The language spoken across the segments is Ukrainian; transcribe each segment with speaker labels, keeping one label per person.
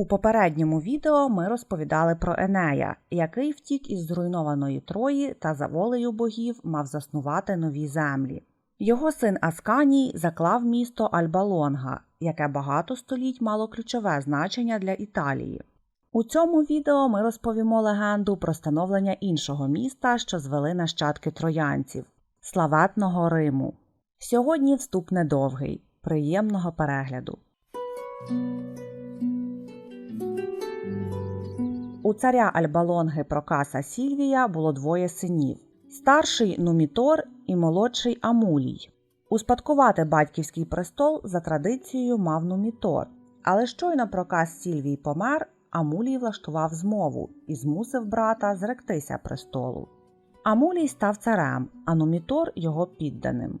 Speaker 1: У попередньому відео ми розповідали про Енея, який втік із зруйнованої Трої та за волею богів мав заснувати нові землі. Його син Асканій заклав місто Альбалонга, яке багато століть мало ключове значення для Італії. У цьому відео ми розповімо легенду про становлення іншого міста, що звели нащадки троянців славетного Риму. Сьогодні вступ недовгий. Приємного перегляду. У царя Альбалонги Прокаса Сільвія було двоє синів: старший Нумітор і молодший Амулій. Успадкувати батьківський престол за традицією мав Нумітор, але щойно Прокас Сільвій помер, Амулій влаштував змову і змусив брата зректися престолу. Амулій став царем, а Нумітор його підданим.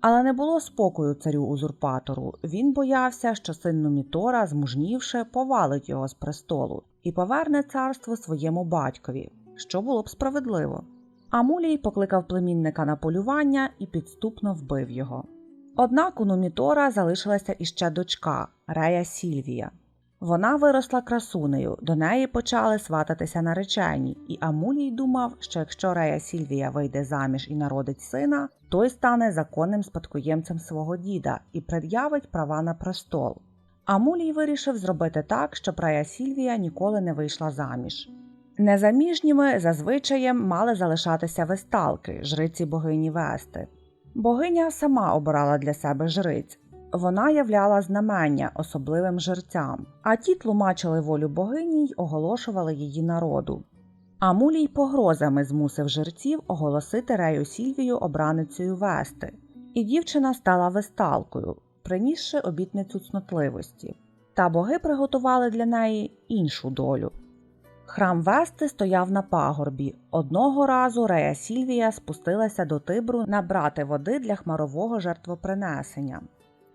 Speaker 1: Але не було спокою царю узурпатору. Він боявся, що син Нумітора, змужнівши, повалить його з престолу і поверне царство своєму батькові, що було б справедливо. Амулій покликав племінника на полювання і підступно вбив його. Однак у Нумітора залишилася іще дочка Рея Сільвія. Вона виросла красунею, до неї почали свататися наречені, і Амулій думав, що якщо Рея Сільвія вийде заміж і народить сина, той стане законним спадкоємцем свого діда і пред'явить права на престол. Амулій вирішив зробити так, щоб Рея Сільвія ніколи не вийшла заміж. Незаміжніми зазвичаєм мали залишатися весталки, жриці богині Вести. Богиня сама обирала для себе жриць. Вона являла знамення особливим жерцям, а ті тлумачили волю богині й оголошували її народу. Амулій погрозами змусив жерців оголосити Рею Сільвію обраницею Вести, і дівчина стала весталкою, принісши обітницю цнотливості, та боги приготували для неї іншу долю. Храм Вести стояв на пагорбі. Одного разу Рея Сільвія спустилася до Тибру набрати води для хмарового жертвопринесення.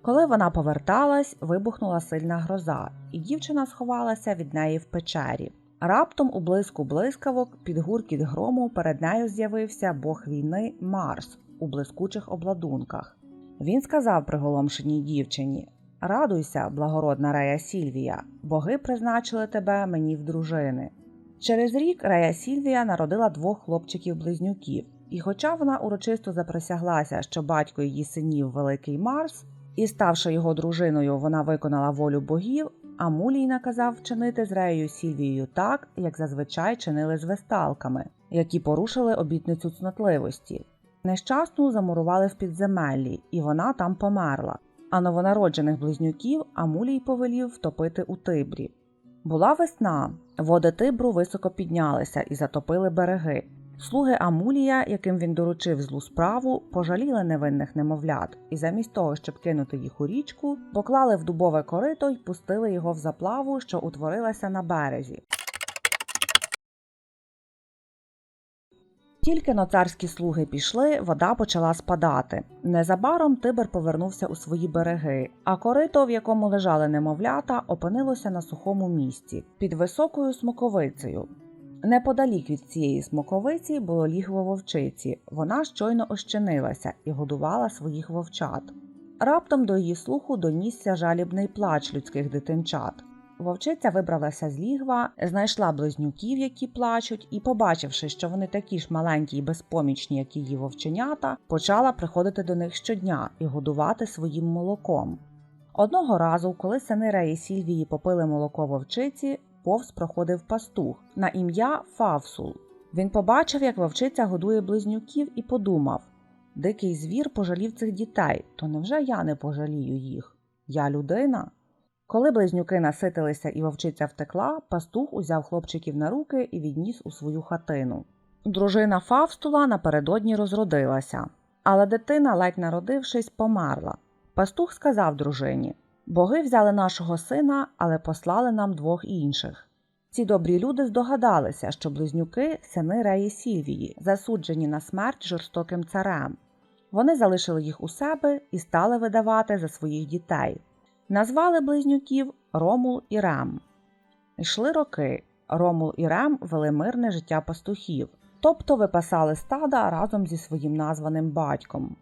Speaker 1: Коли вона поверталась, вибухнула сильна гроза, і дівчина сховалася від неї в печері. Раптом у блиску блискавок під гуркіт грому перед нею з'явився бог війни Марс у блискучих обладунках. Він сказав приголомшеній дівчині: Радуйся, благородна Рея Сільвія, боги призначили тебе мені в дружини. Через рік Рея Сільвія народила двох хлопчиків-близнюків, і, хоча вона урочисто заприсяглася, що батько її синів Великий Марс, і, ставши його дружиною, вона виконала волю богів, Амулій наказав вчинити з Реєю Сільвією так, як зазвичай чинили з весталками, які порушили обітницю цнотливості. Нещасну замурували в підземеллі, і вона там померла. А новонароджених близнюків Амулій повелів втопити у Тибрі. Була весна, води Тибру високо піднялися і затопили береги. Слуги Амулія, яким він доручив злу справу, пожаліли невинних немовлят і замість того, щоб кинути їх у річку, поклали в дубове корито й пустили його в заплаву, що утворилася на березі. Тільки но царські слуги пішли, вода почала спадати. Незабаром Тибр повернувся у свої береги, а корито, в якому лежали немовлята, опинилося на сухому місці під високою смоковицею. Неподалік від цієї смоковиці було лігво вовчиці. Вона щойно ощенилася і годувала своїх вовчат. Раптом до її слуху донісся жалібний плач людських дитинчат. Вовчиця вибралася з лігва, знайшла близнюків, які плачуть, і, побачивши, що вони такі ж маленькі і безпомічні, як її вовченята, почала приходити до них щодня і годувати своїм молоком. Одного разу, коли сини Реї Сільвії попили молоко вовчиці, повз проходив пастух на ім'я Фавсул. Він побачив, як вовчиця годує близнюків, і подумав: Дикий звір пожалів цих дітей, то невже я не пожалію їх? Я людина? Коли близнюки наситилися і вовчиця втекла, пастух узяв хлопчиків на руки і відніс у свою хатину. Дружина Фавстула напередодні розродилася, але дитина, ледь народившись, померла. Пастух сказав дружині Боги взяли нашого сина, але послали нам двох інших. Ці добрі люди здогадалися, що близнюки сини Реї Сільвії, засуджені на смерть жорстоким царем. Вони залишили їх у себе і стали видавати за своїх дітей. Назвали близнюків Ромул і Рем. Йшли роки. Ромул і Рем вели мирне життя пастухів, тобто випасали стада разом зі своїм названим батьком.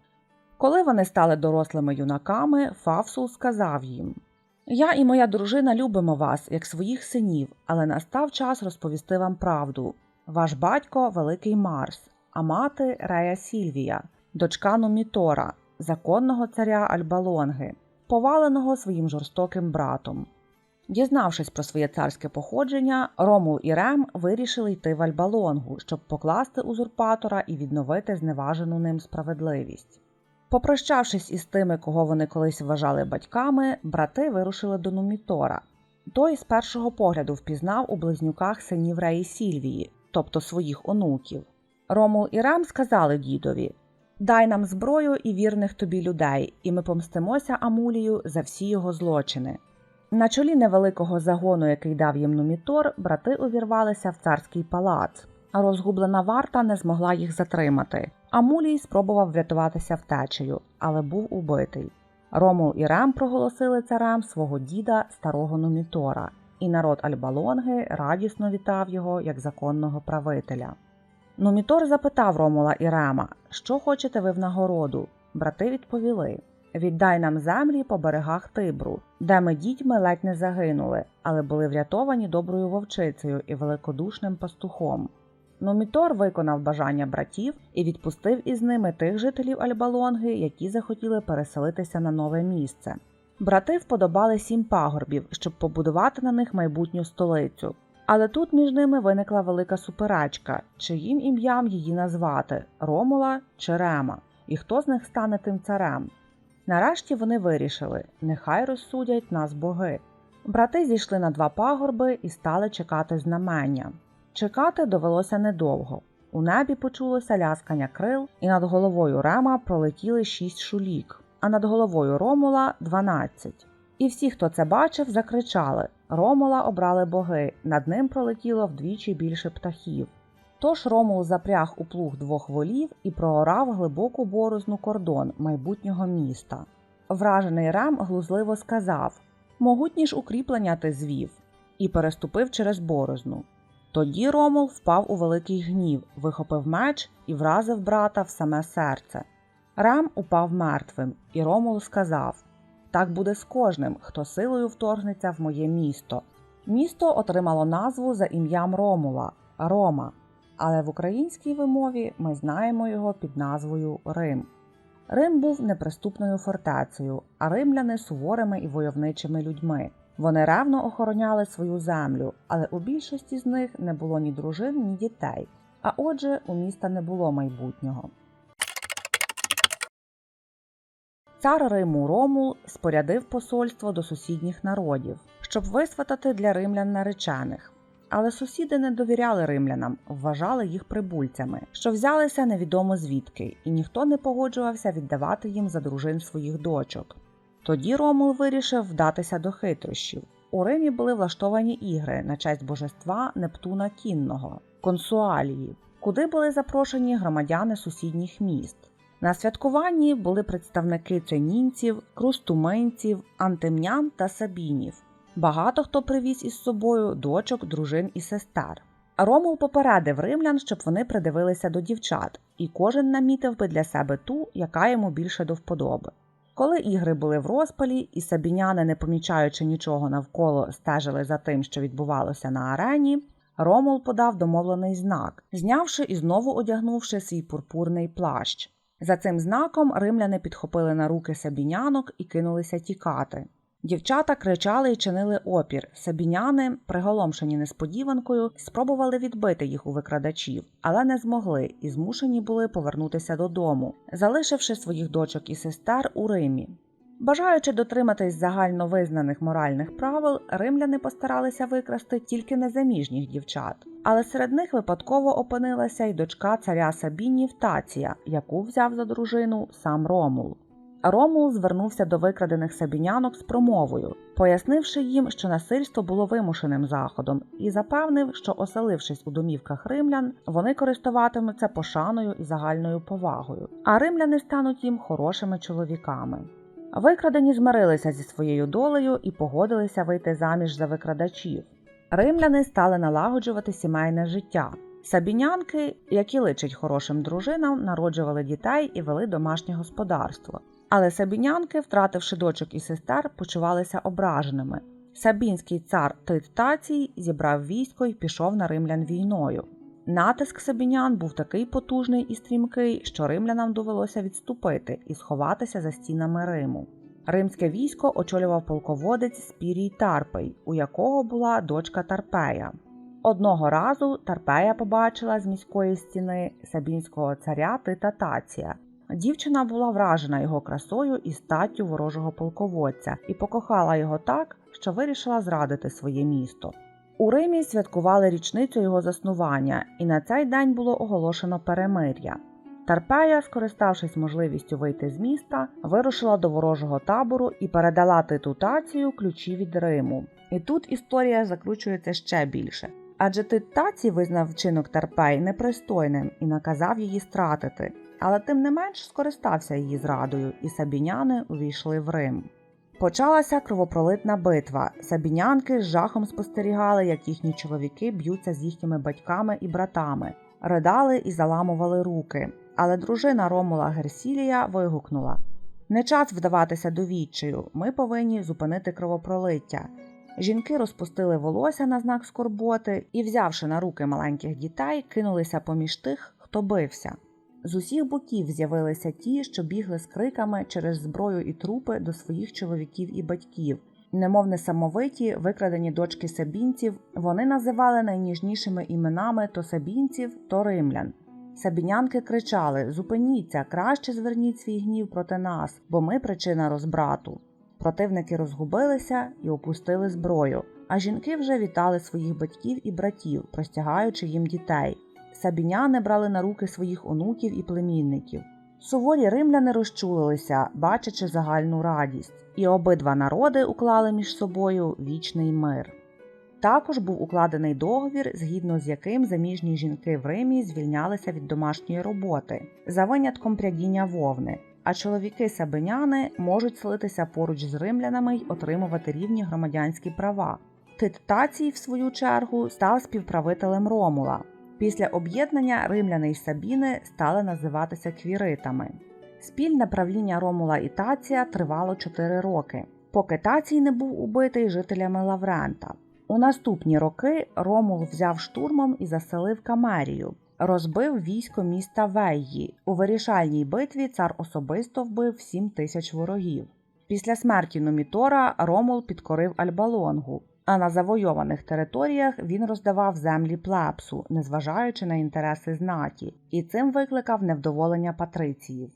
Speaker 1: Коли вони стали дорослими юнаками, Фавсул сказав їм Я і моя дружина любимо вас, як своїх синів, але настав час розповісти вам правду. Ваш батько великий Марс, а мати Рея Сільвія, дочка Нумітора, законного царя Альбалонги, поваленого своїм жорстоким братом. Дізнавшись про своє царське походження, Ромул і Рем вирішили йти в Альбалонгу, щоб покласти узурпатора і відновити зневажену ним справедливість. Попрощавшись із тими, кого вони колись вважали батьками, брати вирушили до Нумітора. Той з першого погляду впізнав у близнюках синів Реї Сільвії, тобто своїх онуків. Ромул і Рем сказали дідові: Дай нам зброю і вірних тобі людей, і ми помстимося Амулію за всі його злочини. На чолі невеликого загону, який дав їм Нумітор, брати увірвалися в царський палац, а розгублена варта не змогла їх затримати. Амулій спробував врятуватися втечею, але був убитий. Ромул і Рем проголосили царем свого діда старого Нумітора, і народ Альбалонги радісно вітав його як законного правителя. Нумітор запитав Ромула і Рема, що хочете ви в нагороду. Брати відповіли: Віддай нам землі по берегах Тибру, де ми дітьми ледь не загинули, але були врятовані доброю вовчицею і великодушним пастухом. Номітор виконав бажання братів і відпустив із ними тих жителів Альбалонги, які захотіли переселитися на нове місце. Брати вподобали сім пагорбів, щоб побудувати на них майбутню столицю. Але тут між ними виникла велика суперечка, чиїм ім'ям її назвати Ромула чи Рема, і хто з них стане тим царем. Нарешті вони вирішили нехай розсудять нас боги. Брати зійшли на два пагорби і стали чекати знамення. Чекати довелося недовго. У небі почулося ляскання крил, і над головою Рема пролетіли шість шулік, а над головою Ромула дванадцять. І всі, хто це бачив, закричали Ромула обрали боги, над ним пролетіло вдвічі більше птахів. Тож Ромул запряг у плуг двох волів і проорав глибоку борозну кордон майбутнього міста. Вражений Рем глузливо сказав Могутні ж укріплення ти звів, і переступив через борозну. Тоді Ромул впав у великий гнів, вихопив меч і вразив брата в саме серце. Рем упав мертвим, і Ромул сказав Так буде з кожним, хто силою вторгнеться в моє місто. Місто отримало назву за ім'ям Ромула Рома, але в українській вимові ми знаємо його під назвою Рим. Рим був неприступною фортецею, а римляни суворими і войовничими людьми. Вони ревно охороняли свою землю, але у більшості з них не було ні дружин, ні дітей. А отже, у міста не було майбутнього. Цар Риму Ромул спорядив посольство до сусідніх народів, щоб висватати для римлян наречених. Але сусіди не довіряли римлянам, вважали їх прибульцями, що взялися невідомо звідки, і ніхто не погоджувався віддавати їм за дружин своїх дочок. Тоді Ромул вирішив вдатися до хитрощів. У Римі були влаштовані ігри на честь божества Нептуна Кінного, консуалії, куди були запрошені громадяни сусідніх міст. На святкуванні були представники ценінців, крустуменців, антимнян та сабінів. Багато хто привіз із собою дочок, дружин і сестер. Ромул попередив римлян, щоб вони придивилися до дівчат, і кожен намітив би для себе ту, яка йому більше до вподоби. Коли ігри були в розпалі, і сабіняни, не помічаючи нічого навколо, стежили за тим, що відбувалося на арені, Ромул подав домовлений знак, знявши і знову одягнувши свій пурпурний плащ. За цим знаком римляни підхопили на руки сабінянок і кинулися тікати. Дівчата кричали і чинили опір. Сабіняни, приголомшені несподіванкою, спробували відбити їх у викрадачів, але не змогли і змушені були повернутися додому, залишивши своїх дочок і сестер у Римі. Бажаючи дотриматись загально визнаних моральних правил, римляни постаралися викрасти тільки незаміжніх дівчат, але серед них випадково опинилася й дочка царя Сабінів Тація, яку взяв за дружину сам Ромул. Ромул звернувся до викрадених сабінянок з промовою, пояснивши їм, що насильство було вимушеним заходом, і запевнив, що, оселившись у домівках римлян, вони користуватимуться пошаною і загальною повагою, а римляни стануть їм хорошими чоловіками. Викрадені змирилися зі своєю долею і погодилися вийти заміж за викрадачів. Римляни стали налагоджувати сімейне життя. Сабінянки, які личать хорошим дружинам, народжували дітей і вели домашнє господарство. Але сабінянки, втративши дочок і сестер, почувалися ображеними. Сабінський цар Тит Тацій зібрав військо і пішов на римлян війною. Натиск сабінян був такий потужний і стрімкий, що римлянам довелося відступити і сховатися за стінами Риму. Римське військо очолював полководець Спірій Тарпей, у якого була дочка Тарпея. Одного разу Тарпея побачила з міської стіни сабінського царя Тита Тація. Дівчина була вражена його красою і статтю ворожого полководця і покохала його так, що вирішила зрадити своє місто. У Римі святкували річницю його заснування, і на цей день було оголошено перемир'я. Тарпея, скориставшись можливістю вийти з міста, вирушила до ворожого табору і передала титутацію ключі від Риму. І тут історія закручується ще більше. Адже Тит визнав вчинок Тарпей непристойним і наказав її стратити, але тим не менш скористався її зрадою, і сабіняни увійшли в Рим. Почалася кровопролитна битва. Сабінянки з жахом спостерігали, як їхні чоловіки б'ються з їхніми батьками і братами, ридали і заламували руки. Але дружина Ромула Герсілія вигукнула: Не час вдаватися до відчаю, ми повинні зупинити кровопролиття. Жінки розпустили волосся на знак скорботи і, взявши на руки маленьких дітей, кинулися поміж тих, хто бився. З усіх боків з'явилися ті, що бігли з криками через зброю і трупи до своїх чоловіків і батьків. Немов несамовиті, викрадені дочки сабінців, вони називали найніжнішими іменами то сабінців, то римлян. Сабінянки кричали Зупиніться, краще зверніть свій гнів проти нас, бо ми причина розбрату. Противники розгубилися і опустили зброю, а жінки вже вітали своїх батьків і братів, простягаючи їм дітей. Сабіняни брали на руки своїх онуків і племінників. Суворі римляни розчулилися, бачачи загальну радість, і обидва народи уклали між собою вічний мир. Також був укладений договір, згідно з яким заміжні жінки в Римі звільнялися від домашньої роботи за винятком прядіння вовни, а чоловіки сабиняни можуть селитися поруч з римлянами й отримувати рівні громадянські права. Тит Тацій, в свою чергу, став співправителем Ромула. Після об'єднання римляни й Сабіни стали називатися квіритами. Спільне правління Ромула і Тація тривало 4 роки, поки Тацій не був убитий жителями Лаврента. У наступні роки Ромул взяв штурмом і заселив Камерію, розбив військо міста Вейї. У вирішальній битві цар особисто вбив 7 тисяч ворогів. Після смерті Нумітора Ромул підкорив Альбалонгу, а на завойованих територіях він роздавав землі плепсу, незважаючи на інтереси знаті, і цим викликав невдоволення патриціїв.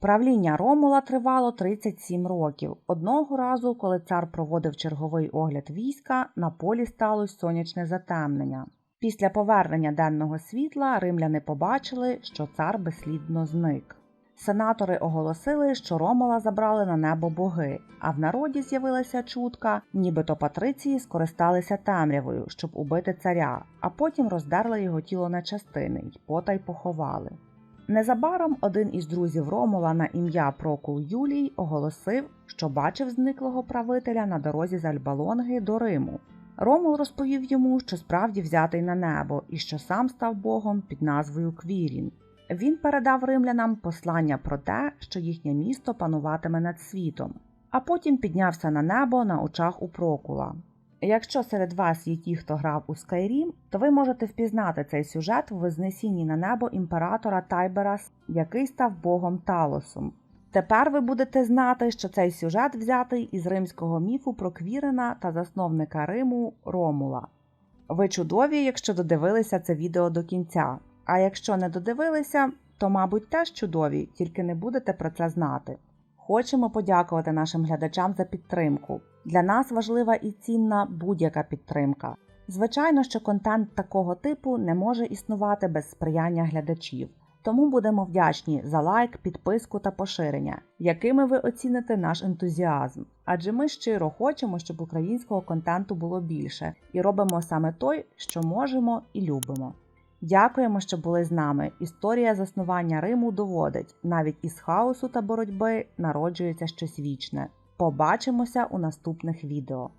Speaker 1: Правління Ромула тривало 37 років. Одного разу, коли цар проводив черговий огляд війська, на полі сталося сонячне затемнення. Після повернення денного світла римляни побачили, що цар безслідно зник. Сенатори оголосили, що Ромула забрали на небо боги, а в народі з'явилася чутка, нібито патриції скористалися темрявою, щоб убити царя, а потім роздерли його тіло на частини й потай поховали. Незабаром один із друзів Ромула на ім'я Прокул Юлій оголосив, що бачив зниклого правителя на дорозі з Альбалонги до Риму. Ромул розповів йому, що справді взятий на небо і що сам став богом під назвою Квірін. Він передав римлянам послання про те, що їхнє місто пануватиме над світом, а потім піднявся на небо на очах у Прокула. Якщо серед вас є ті, хто грав у Skyrim, то ви можете впізнати цей сюжет в вознесінні на небо імператора Тайберас, який став богом Талосом. Тепер ви будете знати, що цей сюжет взятий із римського міфу про Квірина та засновника Риму Ромула. Ви чудові, якщо додивилися це відео до кінця. А якщо не додивилися, то, мабуть, теж чудові, тільки не будете про це знати. Хочемо подякувати нашим глядачам за підтримку. Для нас важлива і цінна будь-яка підтримка. Звичайно, що контент такого типу не може існувати без сприяння глядачів, тому будемо вдячні за лайк, підписку та поширення, якими ви оціните наш ентузіазм. Адже ми щиро хочемо, щоб українського контенту було більше, і робимо саме той, що можемо і любимо. Дякуємо, що були з нами. Історія заснування Риму доводить, навіть із хаосу та боротьби народжується щось вічне. Побачимося у наступних відео.